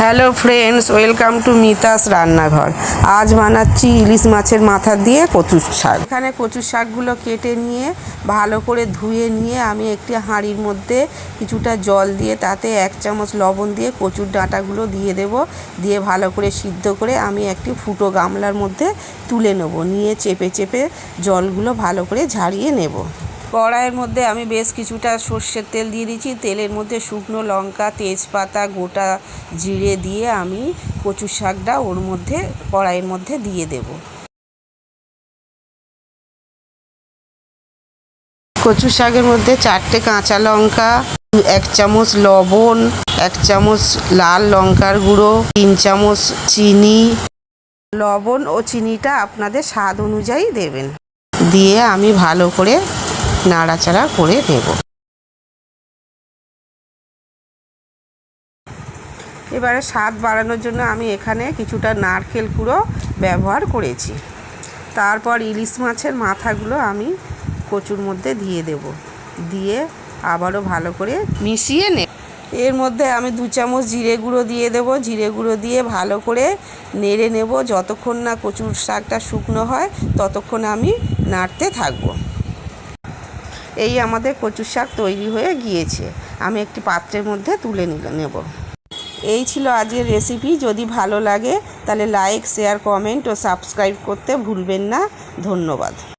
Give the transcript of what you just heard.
Hello friends welcome to Mita's রান্নাঘর। আজ বানাচ্ছি ইলিশ মাছের মাথা দিয়ে কচুর শাক। এখানে কচুর শাকগুলো কেটে নিয়ে, ভালো করে ধুয়ে নিয়ে আমি একটি হাঁড়ির মধ্যে কিছুটা জল দিয়ে, তাতে এক চামচ লবণ দিয়ে কচুর ডাঁটাগুলো দিয়ে দেব। দিয়ে ভালো করে সিদ্ধ করে আমি একটি ফুটো গামলার মধ্যে তুলে নেব। নিয়ে চেপে চেপে জলগুলো ভালো করে ঝারিয়ে নেব। কড়াইয়ের মধ্যে আমি বেশ কিছুটা সর্ষের তেল দিয়ে দিয়েছি। তেলের মধ্যে শুকনো লঙ্কা, তেজপাতা, গোটা জিরে দিয়ে আমি কচু শাকটা ওর মধ্যে, কড়াইয়ের মধ্যে দিয়ে দেব। কচু শাকের মধ্যে চারটে কাঁচা লঙ্কা, এক চামচ লবণ, এক চামচ লাল লঙ্কার গুঁড়ো, তিন চামচ চিনি। লবণ ও চিনিটা আপনাদের স্বাদ অনুযায়ী দেবেন। দিয়ে আমি ভালো করে নাড়াচাড়া করে নেব। এবারে স্বাদ বাড়ানোর জন্য আমি এখানে কিছুটা নারকেল কুড়ো ব্যবহার করেছি। তারপর ইলিশ মাছের মাথাগুলো আমি কচুর মধ্যে দিয়ে দেব। দিয়ে আবারও ভালো করে মিশিয়ে নে এর মধ্যে আমি দু চামচ জিরে গুঁড়ো দিয়ে দেব। জিরে গুঁড়ো দিয়ে ভালো করে নেড়ে নেব। যতক্ষণ না কচুর শাকটা শুকনো হয়, ততক্ষণ আমি নাড়তে থাকব। এই আমাদের কচুর শাক তৈরি হয়ে গিয়েছে। আমি একটি পাত্রের মধ্যে তুলে নিল, নেব। এই ছিল আজকের রেসিপি যদি ভালো লাগে, তাহলে লাইক শেয়ার কমেন্ট ও সাবস্ক্রাইব করতে ভুলবেন না। ধন্যবাদ।